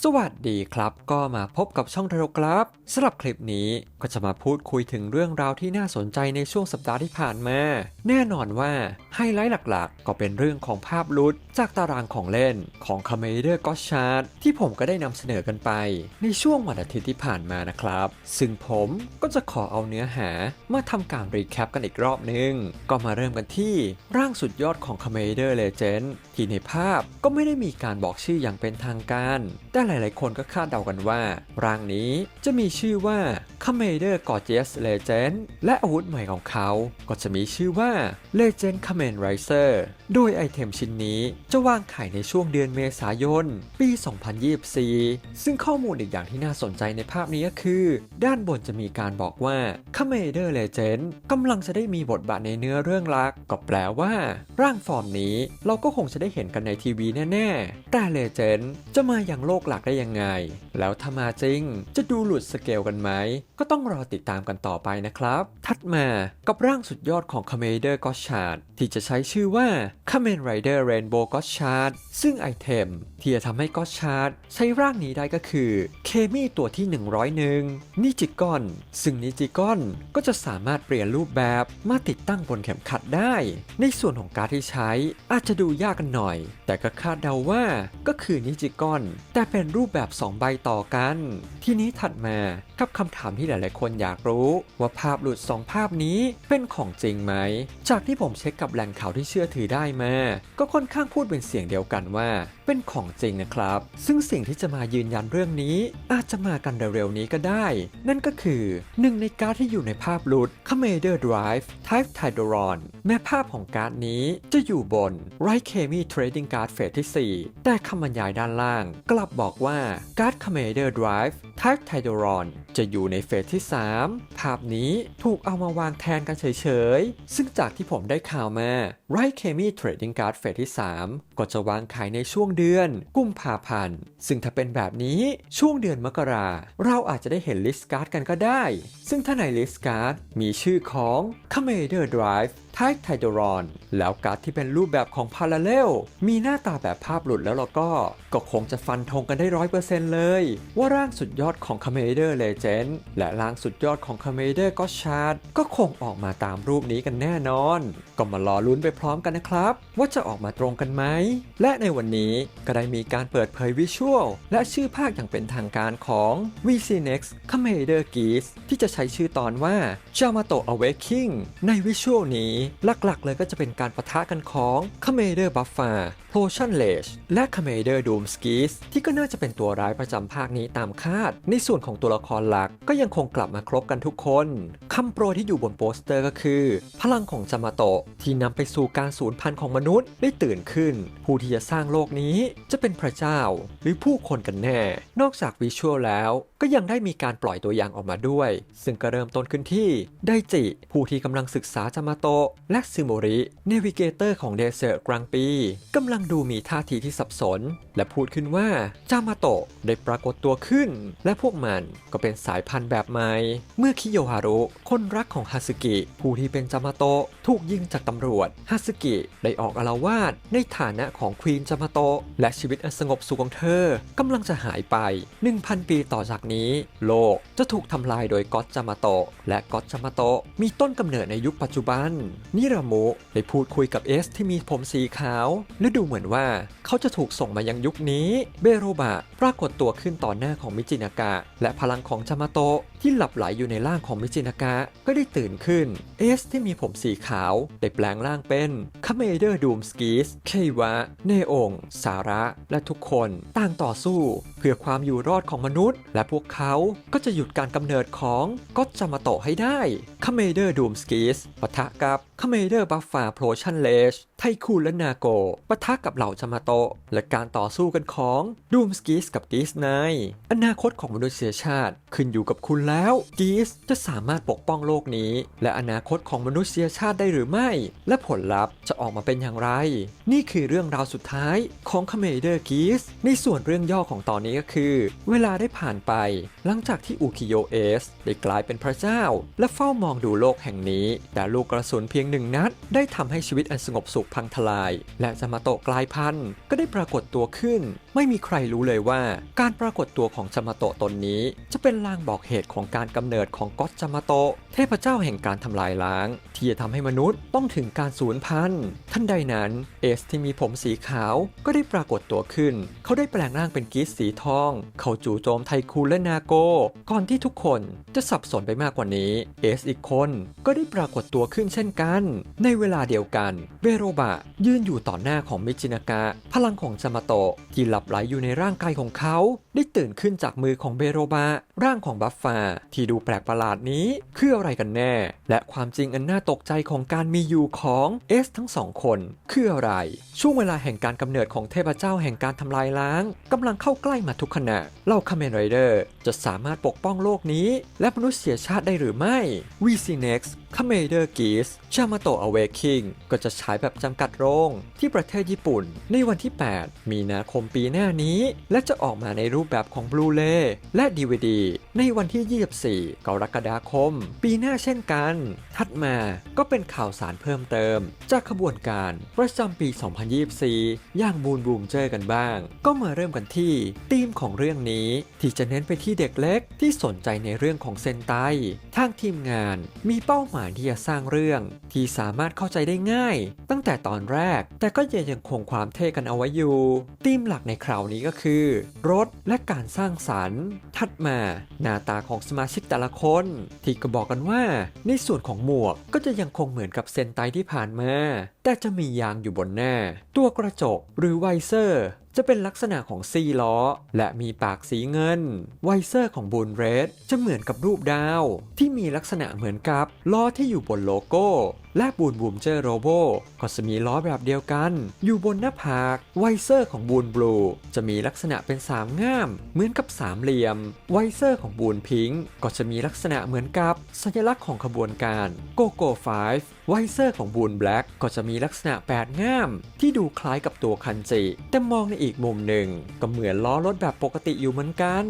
สวัสดีครับก็มาพบกับช่องทาโรครับสำหรับคลิปนี้ก็จะมาพูดคุยถึงเรื่องราวที่น่าสนใจในช่วงสัปดาห์ที่ผ่านมา แน่นอนว่าไฮไลท์หลักๆ ก็เป็นเรื่องของภาพลุดจากตารางของเล่นของ c o m m a n d e r g o d s h a r d ที่ผมก็ได้นำเสนอกันไป ในช่วงวันอาทิตย์ที่ผ่านมานะครับ ซึ่งผมก็จะขอเอาเนื้อหามาทำการรีแคปกันอีกรอบนึง ก็มาเริ่มกันที่ร่างสุดยอดของ c o m m a n d e r Legend ที่ในภาพก็ไม่ได้มีการบอกชื่ออย่างเป็นทางการแต่หลายๆ คนก็คาดเดากันว่า ร่างนี้จะมีชื่อว่า c o m m a n d e r Gorgeous Legend และอาวุธใหม่ของเขา ก็จะมีชื่อว่า Legend Kamen Riser โดยไอเทมชิ้นนี้จะวางขายในช่วงเดือนเมษายน ปี 2024 ซึ่งข้อมูลอีกอย่างที่น่าสนใจในภาพนี้ก็คือ ด้านบนจะมีการบอกว่า c o m m a n d e r Legend กำลังจะได้มีบทบาทในเนื้อเรื่องรัก ก็แปลว่า ร่างฟอร์มนี้เราก็คงจะได้เห็นกันในทีวีแน่ ๆ แต่ Legend จะมาอย่างโลกหลักได้ยังไง แล้วถ้ามาจริง จะดูหลุดสเกลกันไหม ก็ต้องรอติดตามกันต่อไปนะครับ ถัดมากับร่างสุดยอดของ c o m m a n d e r g o d s h a r d ที่จะใช้ชื่อว่า Kamen Rider Rainbow g o d s h a r d ซึ่งไอเทมที่จะทำให้ g o d s h a r d ใช้ร่างนี้ได้ก็คือเคมีตัวที่ 101นิจิกอน ซึ่งนิจิกอนก็จะสามารถเปลี่ยนรูปแบบมาติดตั้งบนเข็มขัดได้ ในส่วนของการที่ใช้อาจจะดูยากกันหน่อย แต่ก็คาดเดาว่าก็คือนิจิกอน แต่เป็นรูปแบบ 2 ใบต่อกัน ทีนี้ถัดมากับคำถามที่หลายๆ คนอยากรู้ ว่าภาพหลุด 2 ภาพนี้เป็นของจริงไหม จากที่ผมเช็คกับแหล่งข่าวที่เชื่อถือได้มา ก็ค่อนข้างพูดเป็นเสียงเดียวกันว่า เป็นของจริงนะครับ ซึ่งสิ่งที่จะมายืนยันเรื่องนี้ อาจจะมากันเร็วๆนี้ก็ได้ นั่นก็คือหนึ่งในการ์ดที่อยู่ในภาพหลุด c o m m a n d e r Drive Type t i d o r o n แม้ภาพของการ์ดนี้จะอยู่บน Right k m i Trading Card เฟสที่ 4 แต่คำบรรยายด้านล่าง กลับบอกว่าการ์ด c o m m a n d e r Drive Type t i d o r o n จะอยู่ในเฟสที่ 3 ภาพนี้ถูกเอามาวางแทนกันเฉยๆ ซึ่งจากที่ผมได้ข่าวมา Right k m i Trading Card เฟสที่ 3 ก็จะวางขายในช่วงเดือน กุมภาพันธ์ ซึ่งถ้าเป็นแบบนี้ช่วงเดือนมกรา เราอาจจะได้เห็นลิสต์การ์ดกันก็ได้ ซึ่งถ้าในลิสต์การ์ดมีชื่อของ c o m m a n d e r Drive ไทไทโดรอน แล้วการ์ดที่เป็นรูปแบบของพาราเลลมีหน้าตาแบบภาพหลุดแล้วเราก็ ก็คงจะฟันธงกันได้ร้อยเปอร์เซ็นต์เลย ว่าร่างสุดยอดของ c o m m a n d e r Legend และร่างสุดยอดของ c o m m a n d e r g o s h a r d ก็คงออกมาตามรูปนี้กันแน่นอน ก็มารอลุ้นไปพร้อมกันนะครับ ว่าจะออกมาตรงกันไหม และในวันนี้ก็ได้มีการเปิดเผยวิชวลและชื่อภาคอย่างเป็นทางการของ VC Next c o m m a n d e r Geese ที่จะใช้ชื่อตอนว่า Yamato Awakening ในวิชวลนี้หลักๆ เลยก็จะเป็นการประทะกันของ c o m m a n d e r Buffa Potion Lage และ c o m m a n d e r Doom Skis ที่ก็น่าจะเป็นตัวร้ายประจำภาคนี้ตามคาดในส่วนของตัวละครหลักก็ยังคงกลับมาครบกันทุกคนคำโปรยที่อยู่บนโปสเตอร์ก็คือ พลังของจามาโตะที่นำไปสู่การสูญพันธุ์ของมนุษย์ได้ตื่นขึ้น ผู้ที่จะสร้างโลกนี้จะเป็นพระเจ้าหรือผู้คนกันแน่ นอกจากวิชวลแล้วก็ยังได้มีการปล่อยตัวอย่างออกมาด้วย ซึ่งก็เริ่มต้นขึ้นที่ไดจิ ผู้ที่กำลังศึกษาจามาโตะและซึโมริเนวิเกเตอร์ของเดเซอร์กลางปีกำลังดูมีท่าทีที่สับสน และพูดขึ้นว่าจามาโตะได้ปรากฏตัวขึ้นและพวกมันก็เป็นสายพันธุ์แบบใหม่ เมื่อคิโยฮารุคนรักของฮาสึกิ ผู้ที่เป็นจามาโตะถูกยิงจากตำรวจ ฮาสึกิได้ออกอาละวาดในฐานะของควีนจามาโตะและชีวิตอันสงบสุขของเธอกำลังจะหายไป 1,000 ปีต่อจากนี้ โลกจะถูกทำลายโดยก็อตจามาโตะและก็อตจามาโตะมีต้นกำเนิดในยุคปัจจุบัน นิรามุได้พูดคุยกับเอสที่มีผมสีขาว และดูเหมือนว่าเขาจะถูกส่งมายังยุคนี้ เบโรบะปรากฏตัวขึ้นต่อหน้าของมิจินากะ และพลังของจามาโตะที่หลับไหลอยู่ในร่างของมิจินากะก็ได้ตื่นขึ้น เอสที่มีผมสีขาวได้แปลงร่างเป็นคาเมเดอร์ดูมสกีสเควะ เนองสาระ และทุกคนต่างต่อสู้ เพื่อความอยู่รอดของมนุษย์ และพวกเขาก็จะหยุดการกำเนิดของก็จามาโตะให้ได้คาเมเดอร์ดูมสกีสปะทะกับ คาเมเดอร์บัฟฟาโพชันเลชไทคูและนาโกปะทะกับเหล่าจามาโตะและการต่อสู้กันของดูมสกีสกับกีสไนอนาคตของมนุษยชาติขึ้นอยู่กับคุณแล้วกีสจะสามารถปกป้องโลกนี้ และอนาคตของมนุษยชาติได้หรือไม่ และผลลัพธ์จะออกมาเป็นอย่างไร นี่คือเรื่องราวสุดท้ายของคาเมเดอร์กีสในส่วนเรื่องย่อของตอนนี้ก็คือ เวลาได้ผ่านไป หลังจากที่อุคิโยเอสได้กลายเป็นพระเจ้า และเฝ้ามองดูโลกแห่งนี้แต่ลูกกระสุนเพียงหนึ่งนัด ได้ทำให้ชีวิตอันสงบสุขพังทลาย และจามาโตะกลายพันธุ์ก็ได้ปรากฏตัวขึ้น ไม่มีใครรู้เลยว่า การปรากฏตัวของจามาโตะตนนี้ จะเป็นลางบอกเหตุของการกำเนิดของก็อตจามาโตะเทพเจ้าแห่งการทำลายล้าง ที่จะทำให้มนุษย์ต้องถึงการสูญพันธุ์ท่านใดนั้นเอสที่มีผมสีขาวก็ได้ปรากฏตัวขึ้น เขาได้แปลงร่างเป็นกีสสีทอง เขาจู่โจมไทคูและนาโก ก่อนที่ทุกคนจะสับสนไปมากกว่านี้เอสอีกคนก็ได้ปรากฏตัวขึ้นเช่นกันในเวลาเดียวกันเบโรบะยืนอยู่ต่อหน้าของมิจินากะพลังของจามาโตะที่หลับไหลอยู่ในร่างกายของเขาได้ตื่นขึ้นจากมือของเบโรบะร่างของบัฟฟา ที่ดูแปลกประหลาดนี้ คืออะไรกันแน่ และความจริงอันน่าตกใจของการมีอยู่ของเอสทั้งสองคน คืออะไร ช่วงเวลาแห่งการกำเนิดของเทพเจ้าแห่งการทำลายล้างกำลังเข้าใกล้มาทุกขณะเหล่าคาเมนไรเดอร์จะสามารถปกป้องโลกนี้ และมนุษยชาติได้หรือไม่วีซีเน็กซ์คาเมเดอร์กีสชามาโตะอเวคิงก็จะฉายแบบจำกัดโรง ที่ประเทศญี่ปุ่น ในวันที่ 8 มีนาคมปีหน้านี้ และจะออกมาในรูปแบบของบลูเลและ DVD ในวันที่ 24 กรกฎาคม ปีหน้าเช่นกัน ถัดมาก็เป็นข่าวสารเพิ่มเติม จากขบวนการประจำปี 2024 อย่างบูนบูมเจอกันบ้าง ก็มาเริ่มกันที่ธีมของเรื่องนี้ที่จะเน้นไปที่เด็กเล็กที่สนใจในเรื่องของเซนไตทางทีมงานมีเป้าหมายที่จะสร้างเรื่อง ที่สามารถเข้าใจได้ง่าย ตั้งแต่ตอนแรก แต่ก็ยังยังคงความเท่กันเอาไว้อยู่ธีมหลักในคราวนี้ก็คือ รถและการสร้างสรรค์ ถัดมาหน้าตาของสมาชิกแต่ละคน ที่ก็บอกกันว่า ในส่วนของหมวกก็จะยังคงเหมือนกับเซนไตที่ผ่านมาแต่จะมียางอยู่บนหน้า ตัวกระจกหรือไวเซอร์ จะเป็นลักษณะของซีล้อ และมีปากสีเงิน ไวเซอร์ของบูนเรดจะเหมือนกับรูปดาว ที่มีลักษณะเหมือนกับล้อที่อยู่บนโลโก้ และบูนบูมเจอร์โรโบก็จะมีล้อแบบเดียวกัน อยู่บนหน้าผาก ไวเซอร์ของบูนบลูจะมีลักษณะเป็นสามง่าม เหมือนกับสามเหลี่ยม ไวเซอร์ของบูนพิงก์ก็จะมีลักษณะเหมือนกับสัญลักษณ์ของขบวนการโกโก้ไฟไวเซอร์ของบูนแบล็กก็จะมีลักษณะแปดง่าม ที่ดูคล้ายกับตัวคันจิ แต่มองในอีกมุมหนึ่ง ก็เหมือนล้อรถแบบปกติอยู่เหมือนกัน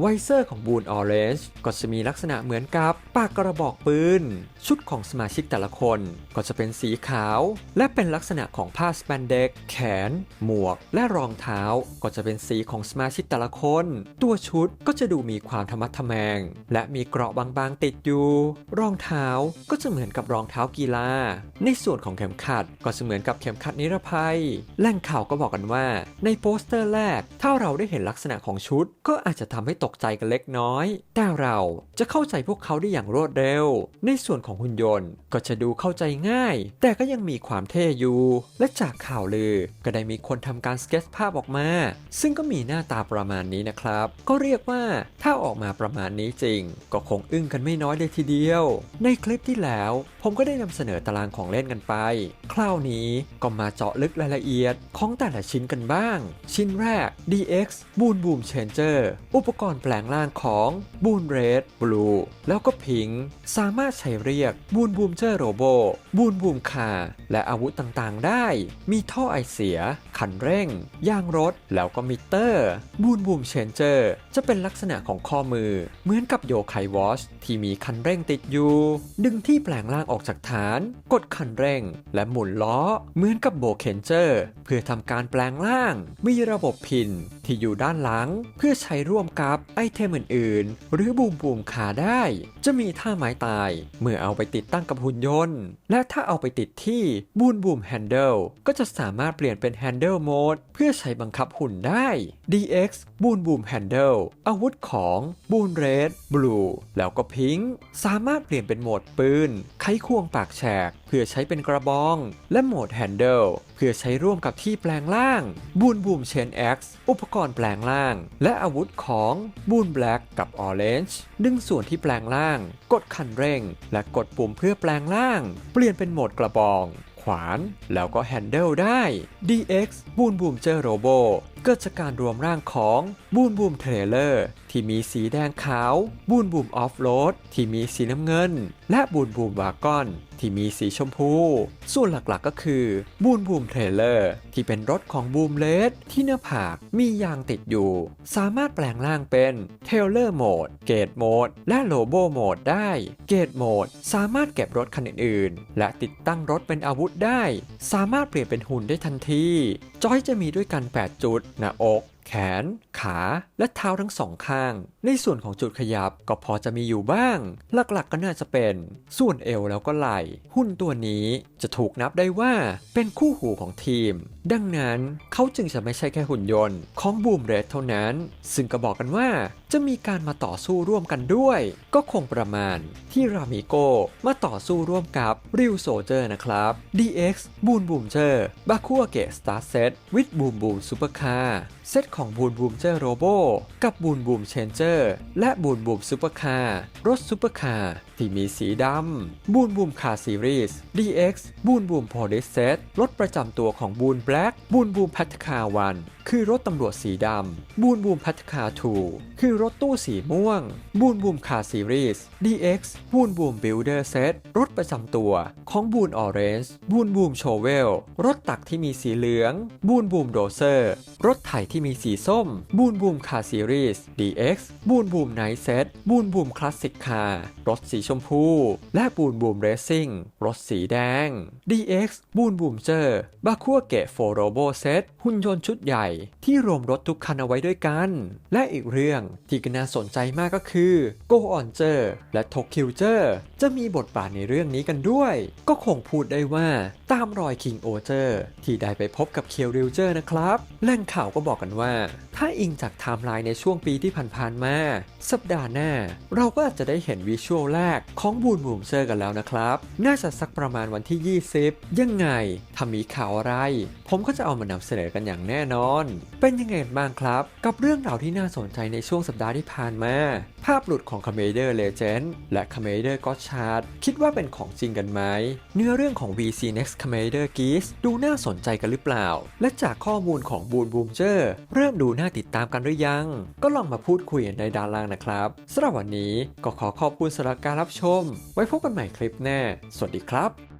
ไวเซอร์ของบูนออเรนจ์ก็จะมีลักษณะเหมือนกับปากกระบอกปืน ชุดของสมาชิกแต่ละคนก็จะเป็นสีขาว และเป็นลักษณะของผ้าสแปนเด็ก แขน หมวก และรองเท้าก็จะเป็นสีของสมาชิกแต่ละคน ตัวชุดก็จะดูมีความธรรมะทแมง และมีเกราะบางๆติดอยู่ รองเท้าก็จะเหมือนกับรองเท้ากีฬาในส่วนของเข็มขัดก็เหมือนกับเข็มขัดนิรภัย แหล่งข่าวก็บอกกันว่า ในโปสเตอร์แรก ถ้าเราได้เห็นลักษณะของชุด ก็อาจจะทำให้ตกใจกันเล็กน้อย แต่เราจะเข้าใจพวกเขาได้อย่างรวดเร็ว ในส่วนของหุ่นยนต์ก็จะดูเข้าใจง่าย แต่ก็ยังมีความเท่อยู่ และจากข่าวลือก็ได้มีคนทำการสเก็ตภาพออกมา ซึ่งก็มีหน้าตาประมาณนี้นะครับ ก็เรียกว่าถ้าออกมาประมาณนี้จริง ก็คงอึ้งกันไม่น้อยเลยทีเดียว ในคลิปที่แล้ว ผมก็ได้นำเสนอตารางของเล่นกันไป คราวนี้ก็มาเจาะลึกรายละเอียดของแต่ละชิ้นกันบ้าง ชิ้นแรก DX Boon Boom Changer อุปกรณ์แปลงร่างของ Boon Red Blue แล้วก็ Pink สามารถใช้เรียก Boon Boom Cher Robo Boon Boom Car และอาวุธต่างๆได้ มีท่อไอเสีย คันเร่ง ยางรถ แล้วก็มิเตอร์ Boon Boom Changer จะเป็นลักษณะของข้อมือ เหมือนกับโยไควอชที่มีคันเร่งติดอยู่ ดึงที่แปลงร่างออกจากฐาน กดคันเร่ง และหมุนล้อ เหมือนกับโบเคนเจอร์ เพื่อทำการแปลงร่าง มีระบบพินที่อยู่ด้านหลัง เพื่อใช้ร่วมกับไอเทมอื่นๆ หรือบูมบูมขาได้ จะมีท่าไม้ตาย เมื่อเอาไปติดตั้งกับหุ่นยนต์ และถ้าเอาไปติดที่บูนบูมแฮนเดิลก็จะสามารถเปลี่ยนเป็นแฮนเดิลโหมดเพื่อใช้บังคับหุ่นได้ DX บูนบูมแฮนเดิลอาวุธของบูนเรดบลูแล้วก็พิงสามารถเปลี่ยนเป็นโหมดปืน ไขควงปากฉกเพื่อใช้เป็นกระบอง และโหมดแฮนเดิลเพื่อใช้ร่วมกับที่แปลงร่าง บูนบูมเชน X อุปกรณ์แปลงร่าง และอาวุธของบูนแบล็กกับออเรนจ์ดึงส่วนที่แปลงร่าง กดคันเร่ง และกดปุ่มเพื่อแปลงร่าง เปลี่ยนเป็นโหมดกระบอง ขวาน แล้วก็แฮนเดิลได้ DX บูนบูมเจอโรโบ เกิดจากการรวมร่างของบูนบูมเทรลเลอร์ที่มีสีแดงขาวบูนบูมออฟโรดที่มีสีน้ำเงิน และบูนบูมวากอนที่มีสีชมพู ส่วนหลักๆก็คือบูนบูมเทรลเลอร์ที่เป็นรถของบูมเลสที่หน้าผากมียางติดอยู่ สามารถแปลงร่างเป็นเทรลเลอร์โหมดเกตโหมดและโลโบโหมดได้ เกตโหมดสามารถเก็บรถคันอื่นๆ และติดตั้งรถเป็นอาวุธได้ สามารถเปลี่ยนเป็นหุ่นได้ทันที จอยจะมีด้วยกัน 8 จุดหน้าอก แขน ขา และเท้าทั้งสองข้าง ในส่วนของจุดขยับก็พอจะมีอยู่บ้าง หลักๆก็น่าจะเป็น ส่วนเอวแล้วก็ไหล่ หุ้นตัวนี้จะถูกนับได้ว่าเป็นคู่หูของทีม ดังนั้นเขาจึงจะไม่ใช่แค่หุ่นยนต์ของบูมเรดเท่านั้น ซึ่งก็บอกกันว่าจะมีการมาต่อสู้ร่วมกันด้วย ก็คงประมาณที่รามิโกมาต่อสู้ร่วมกับริวโซเจอร์นะครับ DX บูนบูมเจอร์บาคุอาเกะสตาร์เซตวิดบูมบูมซูเปอร์คาร์ เซตของบูนบูมเจอร์โรโบกับบูนบูมเชนเจอร์และบูนบูมซูเปอร์คาร์รถซูเปอร์คาร์ที่มีสีดำบูนบูมคาร์ซีรีส์ DX บูนบูมพอลิสเซตรถประจำตัวของบูนแบล็กบูนบูมพัทคาวัน คือรถตำรวจสีดำบูนบูมพัทคาทูคือรถตู้สีม่วงบูนบูมคาซีรีส์ DX บูนบูมบิลเดอร์เซตรถประจำตัวของบูนออเรนจ์บูนบูมโชเวล รถตักที่มีสีเหลืองบูนบูมโดเซอร์ รถไถที่มีสีส้มบูนบูมคาซีรีส์ DX บูนบูมไนท์เซตบูนบูมคลาสสิกคาร์รถสีชมพู และบูนบูมเรซซิ่งรถสีแดง DX บูนบูมเจอร์บาคัวเกะโฟโรโบเซตหุ่นยนต์ชุดใหญ่ที่รวมรถทุกคันเอาไว้ด้วยกัน และอีกเรื่องที่ก็น่าสนใจมากก็คือ Go On เจอร์และ t o k y o เจอร์จะมีบทบาทในเรื่องนี้กันด้วย ก็คงพูดได้ว่าตามรอย King o เจอร์ที่ได้ไปพบกับเคียวริวเจอร์นะครับ แหล่งข่าวก็บอกกันว่า ถ้าอิงจากไทม์ไลน์ในช่วงปีที่ผ่านๆมา สัปดาห์หน้า เราก็อาจจะได้เห็นวิชวลแรกของบูนบูมเซอร์กันแล้วนะครับ น่าจะสักประมาณวันที่ 20 ยังไงถ้ามีข่าวอะไร ผมก็จะเอามานำเสนอกันอย่างแน่นอน เป็นยังไงบ้างครับ กับเรื่องราวที่น่าสนใจในช่วงสัปดาห์ที่ผ่านมา ภาพหลุดของ c o m m a d e r Legend และ c o m m a d e r God Shard คิดว่าเป็นของจริงกันไหมเนื้อเรื่องของ VC Next c o m m a d e r Geese ดูน่าสนใจกันหรือเปล่า และจากข้อมูลของบูนบูมเจอร์เริ่มดูน่าติดตามกันหรือยัง ก็ลองมาพูดคุยในด้านล่างนะครับสำหรับวันนี้ก็ขอขอบคุณสำหรับการรับชม ไว้พบกันใหม่คลิปหน้า สวัสดีครับ